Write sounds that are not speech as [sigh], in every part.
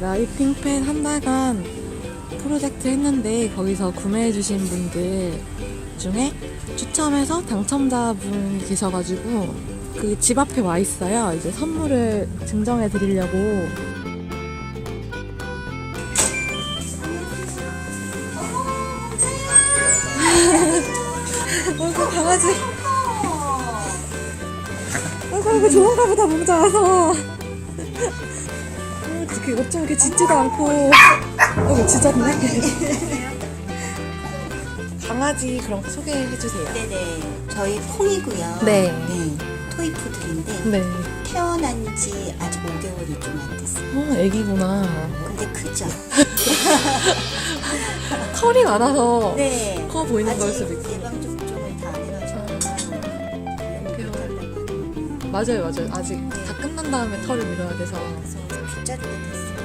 라이핑팬 한 달간 프로젝트 했는데 거기서 구매해주신 분들 중에 추첨해서 당첨자분이 계셔가지고 그 집 앞에 와 있어요. 이제 선물을 증정해 드리려고. 어이구 강아지. 아이고 이거 좋은가 보다 문자 와서. 어, 이렇게 어쩜 이렇게 짖지도 않고. 어, 짖었네. 강아지 그런 거 소개해 주세요. 네네. 저희 콩이고요. 네. 토이푸들인데 네. 태어난 지 아직 5개월이 좀 안 됐어요. 어, 애기구나. 근데 크죠? [laughs] 털이 많아서 네. 커 보이는 걸 수도 있고. 예방 접종을 다안 해가지고. 맞아요, 맞아요. 아직 다 끝난 다음에 털을 밀어야 돼서. 그래서 빗자루가 됐어요.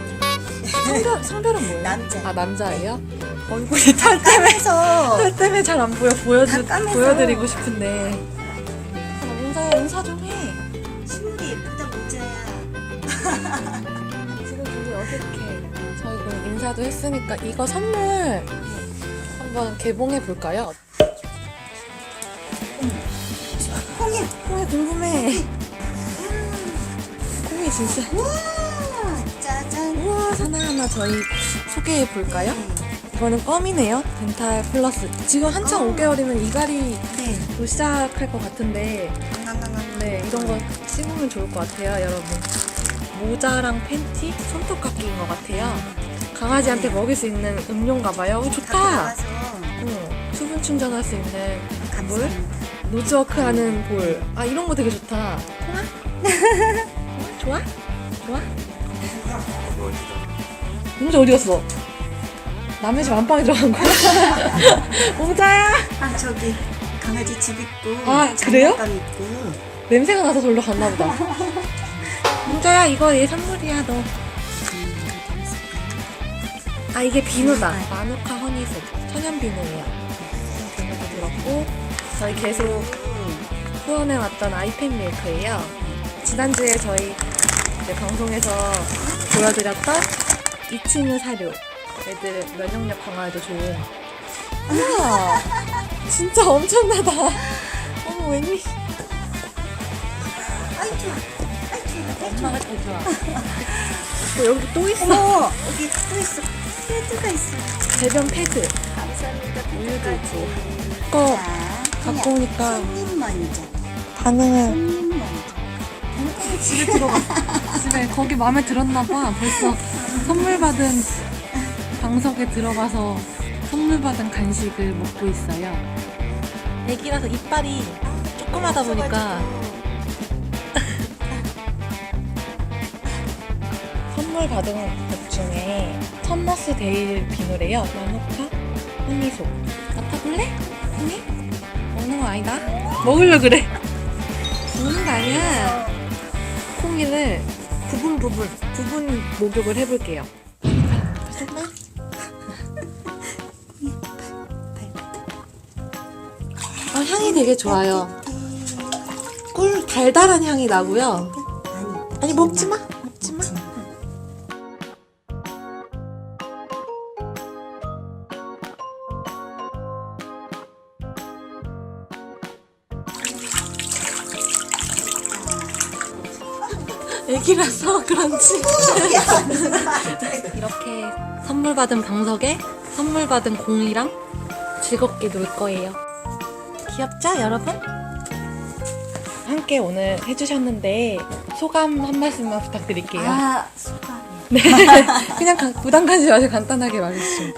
성별, 성별은 뭐예요? 남자. 아, 남자예요? 얼굴이 털 때문에, 털 때문에 잘 안 보여. 다 까매서. 보여드리고 싶은데. 아, 인사, 인사 좀 해. 실물이 예쁘다 문자야. [laughs] 지금 되게 어색해. 저희 그럼 인사도 했으니까 이거 선물 한번 개봉해 볼까요? 콩이. 콩이 궁금해. 진짜. 우와 짜잔. 우와, 하나하나 저희 소개해 볼까요? 이거는 껌이네요. 덴탈 플러스. 지금 한창 어. 5개월이면 이갈이 네. 또 시작할 것 같은데, 네, 이런 거 씹으면 좋을 것 같아요, 여러분. 모자랑 팬티, 손톱깎이인 것 같아요. 강아지한테 먹일 수 있는 음료인가 봐요. 오, 다 좋다. 어, 수분 충전할 수 있는 물? 노즈워크 하는 볼. 아, 이런 거 되게 좋다. 통화? [laughs] 어, 좋아? 좋아? 공자 어디 갔어? 남의 집 안방에 들어간 거야? [laughs] 공자야! 아 저기 강아지 집 있고 아, 그래요? 장난감 있고 냄새가 나서 절로 갔나 보다. [laughs] 공자야, 이거 얘 선물이야, 너. 아, 이게 비누다. 마누카 허니소. 천연 비누예요. 비누도 들었고, 저희 계속 후원해왔던 아이펜 밀크예요. 지난주에 저희 이제 방송에서 보여드렸던 이치뉴 사료. 애들 면역력 강화에도 좋은. 우와! 진짜 엄청나다. 어머, 웬일. 아이 좋아 아이 좋아 아이 좋아 엄마가 제일 좋아. 어, 여기 또 있어. 어머 여기 또 있어 패드가 있어 배변 패드. 감사합니다 우유도 패드까지 이거 자, 갖고 오니까 손님 먼저 반응을 손님 먼저 집에 들어가. 집에 거기 마음에 들었나 봐. 벌써 선물 받은 방석에 들어가서 선물 받은 간식을 먹고 있어요. 애기라서 이빨이 조그마다 보니까 선물 받은 것 중에 첨머스 데일 비누래요. 마누카 허니소. 맡아볼래? 언니? 먹는 거 아니다? 먹으려 그래. 먹는 거 아니야. 콩이를 부분 부분 부분 목욕을 해볼게요. 잠깐만. 아, 향이 되게 좋아요. 꿀 달달한 향이 나고요. 아니 아니 먹지 마, 먹지 마. 애기라서 [laughs] 그런지 이렇게 선물 받은 방석에 선물 받은 공이랑 즐겁게 놀 거예요. 귀엽죠, 여러분? 함께 오늘 해주셨는데 소감 한 말씀만 부탁드릴게요. 아 소감이 네, [laughs] 그냥 가- 부담 가지 마시고 간단하게 말해주시면.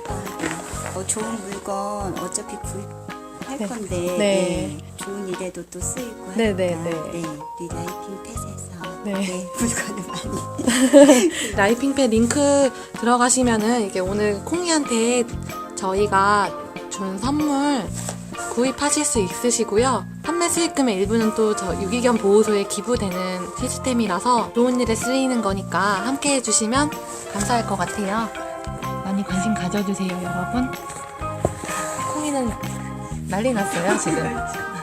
어, 좋은 물건 어차피 구입할 네. 건데 네. 네, 좋은 일에도 또 쓰이고 네, 하니까 네, 네. 리라이핑 펫에서 네. 네. 물건을 많이 [laughs] 라이핑팬 링크 들어가시면은 이게 오늘 콩이한테 저희가 준 선물 구입하실 수 있으시고요. 판매 수익금의 일부는 또 저 유기견 보호소에 기부되는 시스템이라서 좋은 일에 쓰이는 거니까 함께 해주시면 감사할 것 같아요. 많이 관심 가져주세요, 여러분. 콩이는 난리 났어요, 지금. [laughs]